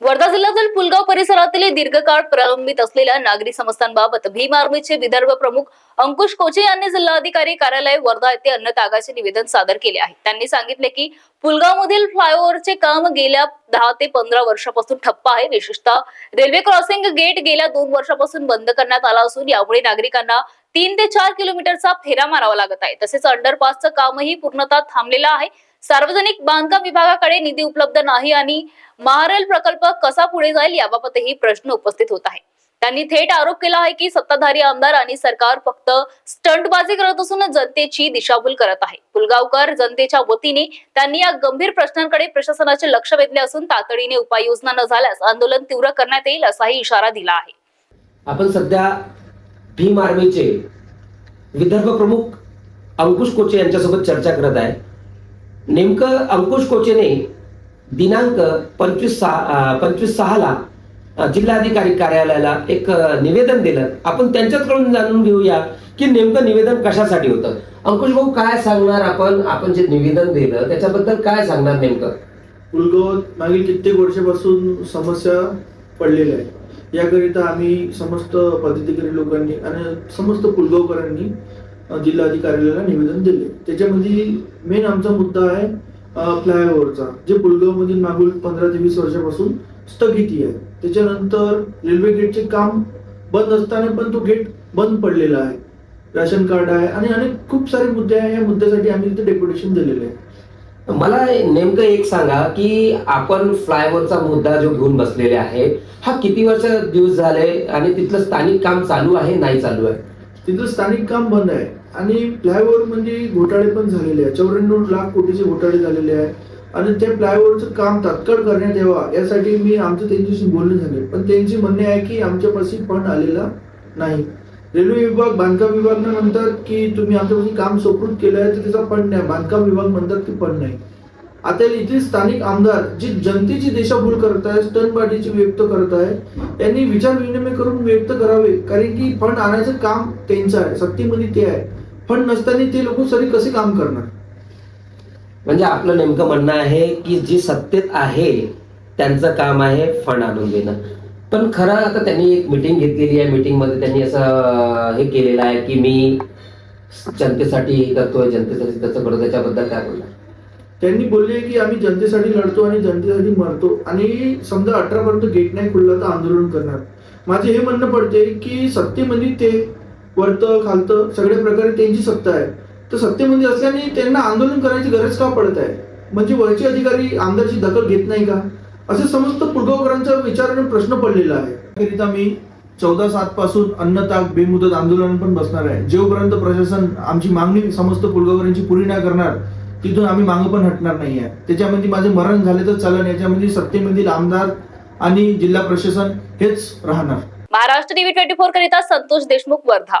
वर्धा जिल्ह्यातील पुलगाव परिसरातील दीर्घकाळ प्रलंबित असलेल्या नागरी समस्यांबाबत भीम आर्मीचे विदर्भ प्रमुख अंकुश कोचे यांनी जिल्हाधिकारी कार्यालय वर्धा येथे अन्न तागाचे निवेदन सादर केले आहे. त्यांनी सांगितले की पुलगाव मधील फ्लायओव्हरचे काम गेल्या दहा ते पंधरा वर्षापासून ठप्प आहे. विशेषतः रेल्वे क्रॉसिंग गेट गेल्या दोन वर्षापासून बंद करण्यात आला असून यामुळे नागरिकांना तीन ते चार किलोमीटरचा फेरा मारावा लागत आहे. तसेच अंडरपासचं कामही पूर्णतः थांबलेलं आहे. सार्वजनिक बांधकाम विभागाकडे निधी उपलब्ध नाही आणि महारेल प्रकल्प कसा पुढे जाईल याबाबतही प्रश्न उपस्थित होत आहे. त्यांनी थेट आरोप केला आहे की सत्ताधारी आमदार आणि सरकार फक्त स्टंटबाजी करत असून जनतेची दिशाभूल करत आहे. पुलगावकर जनतेच्या वतीने त्यांनी या गंभीर प्रश्नांकडे प्रशासनाचे लक्ष वेधले असून तातडीने उपाययोजना न झाल्यास आंदोलन तीव्र करण्यात येईल असाही इशारा दिला आहे. आपण सध्या भीम आर्मीचे विदर्भ प्रमुख अंकुश कोचे यांच्यासोबत चर्चा करत आहे. नेमकं अंकुश कोचेने दिनांक पंचवीस सहा पंचवीस सहाला जिल्हाधिकारी कार्यालयाला एक निवेदन दिलं. आपण त्यांच्याकडून जाणून घेऊया की नेमकं निवेदन कशासाठी होतं. अंकुश भाऊ काय सांगणार आपण? आपण जे निवेदन दिलं त्याच्याबद्दल काय सांगणार नेमकं? पुलगावात मागील कित्येक वर्षापासून समस्या पडलेल्या आहे याकरिता आम्ही समस्त पदाधिकारी लोकांनी आणि समस्त पुलगावकरांनी अ, जिल्हाधिकाऱ्याला निवेदन दिले. त्याच्यामध्ये मेन आमचा मुद्दा आहे फ्लायओव्हरचा जे पुलगावमधील मागील पंधरा ते वीस वर्षापासून स्थगिती आहे. त्याच्यानंतर रेल्वे गेटचे काम बंद असताना पण तो गेट बंद पडलेला आहे. राशन कार्ड आहे आणि अनेक खूप सारे मुद्दे आहे. या मुद्द्यासाठी आम्ही तिथे डेप्युटेशन दिलेले आहे. मला नेमकं एक सांगा की आपण फ्लायओव्हरचा मुद्दा जो घेऊन बसलेले आहे हा किती वर्ष दिवस झाले आणि तिथलं स्थानिक काम चालू आहे नाही चालू आहे? तिथं स्थानिक काम बंद आहे. आणि फ्लायओव्हर म्हणजे घोटाळे पण झालेले आहे. चौऱ्याण्णव लाख कोटीचे घोटाळे झालेले आहे. आणि त्या फ्लायओव्हरचं काम तात्काळ करण्यात यावा यासाठी मी आमचं त्यांच्याशी बोलणं झाले पण त्यांचे म्हणणे आहे की आमच्यापाशी फंड आलेला नाही. रेल्वे विभाग बांधकाम विभाग म्हणतात की तुम्ही आमच्यापाशी काम सुपूर्द केलं आहे तर त्याचा फंड नाही. बांधकाम विभाग म्हणतात की फंड नाही. आता येथील स्थानिक आमदार जी जनतेची दिशाभूल करत आहे स्टनबाजीची व्यक्त करत आहे त्यांनी विचार विनिमय करून व्यक्त करावे कारण की फंड आणायचं काम त्यांचं आहे सत्तेमध्ये ते आहे. फंड नसताना ते लोक सरी कसे काम करणार? म्हणजे आपलं नेमकं म्हणणं आहे की जी सत्तेत आहे त्यांचं काम आहे फंड आणून देणं. पण खरं आता त्यांनी एक मिटिंग घेतलेली आहे मीटिंगमध्ये त्यांनी असं हे केलेलं आहे की मी जनतेसाठी हे करतोय जनतेसाठी त्याचं करतो त्याच्याबद्दल काय बोलणार? त्यांनी बोलले की आम्ही जनतेसाठी लढतो आणि जनतेसाठी मरतो. आणि समजा अठरा पर्यंत गेट नाही खुलला तर आंदोलन करणार. माझे हे म्हणणं पडते की सत्तेमध्ये ते वरतं खालतं सगळ्या प्रकारे त्यांची सत्ता आहे. तर सत्तेमध्ये असल्याने त्यांना आंदोलन करायची गरज का पडत आहे? म्हणजे वरचे अधिकारी आमदारची दखल घेत नाही का? असे समस्त पुलगावकरांचा विचाराने प्रश्न पडलेला आहे. त्याकरिता मी चौदा सात पासून अन्न ताक बेमुदत आंदोलन पण बसणार आहे. जेवपर्यंत प्रशासन आमची मागणी समस्त पुलगावकरांची पुरी नाही करणार तिथून आम्ही मागं पण हटणार नाही आहे. त्याच्यामध्ये माझे मरण झाले तर चालन याच्यामध्ये सत्तेमधील आमदार आणि जिल्हा प्रशासन हेच राहणार. महाराष्ट्र टीव्ही ट्वेंटी फोर करिता संतोष देशमुख वर्धा.